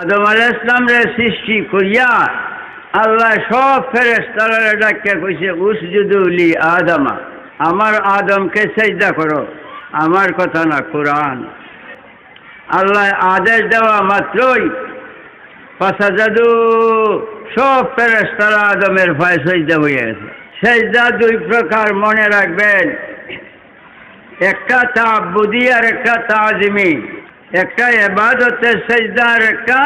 আদম আল ইসলামরে সৃষ্টি করিয়া আল্লাহ সব ফেরেস্তারা ডাকিয়া কইছে উসজুদুলি আদমা, আমার আদমকে সেজদা করো, আমার কথা না কোরআন। আল্লাহ আদেশ দেওয়া মাত্রই ফাসাজাদু, সব ফেরেস্তারা আদমের ভয় সেজদা হয়ে গেছে। সেজদা দুই প্রকার মনে রাখবেন, একটা তাবুদি আর একটা তাজিমি। একটা এবাদতের সেজদা আর একটা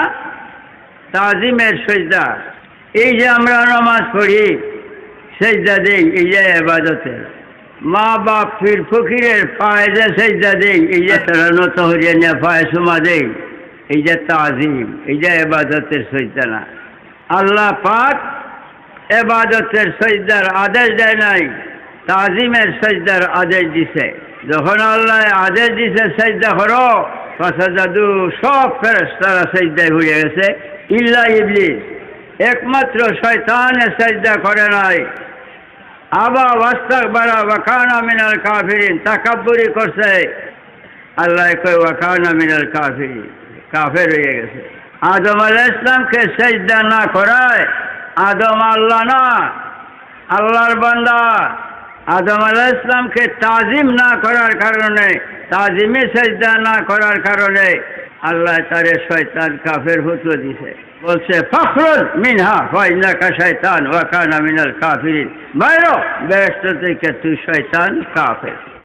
তাজিমের সেজদা। এই যে আমরা নামাজ পড়ি, সেজদা দিই, এই যে এবাদতের মা বাপ ফির ফকিরের পায়ে যে সেজদা দিই, এই যে তারা নত পায়ে সুমা দেই, এই যে তাজিম, এই যে এবাদতের সেজদা না। আল্লাহ পাক এবাদতের সজদার আদেশ দেয় নাই, তাজিমের সজদার আদেশ দিছে। যখন আল্লাহ আদেশ দিছে সজদা করো ফাসাদু সব ফেরেস্তারা সজদায় ঘুরে গেছে। ইল্লা ইবলিস। একমাত্র শয়তানে সজদা করে নাই। আবা ওয়াস্তাক বারা ওয়াকানা মিনাল কাফিরিন, তাকাব্বুরি করছে। আল্লাহ কই ওয়াকানা মিনাল কাফিরিন, কাফের হয়ে গেছে। আদম আলাহ ইসলামকে সেজদা না করায়, আদম আল্লাহ না, আল্লাহর বান্দা। আদম আলাহ ইসলামকে তাজিম না করার কারণে তাজিমে সেজদা না করার কারণে আল্লাহ তারে শয়তান কাফের হুতো দিছে। বলছে, ফখরুল মিনহা ফাইনা কা শয়তান ওয়াকানা মিনাল কাফিরিন। বাইরো বেহেশত থেকে তুই শয়তান কাফের।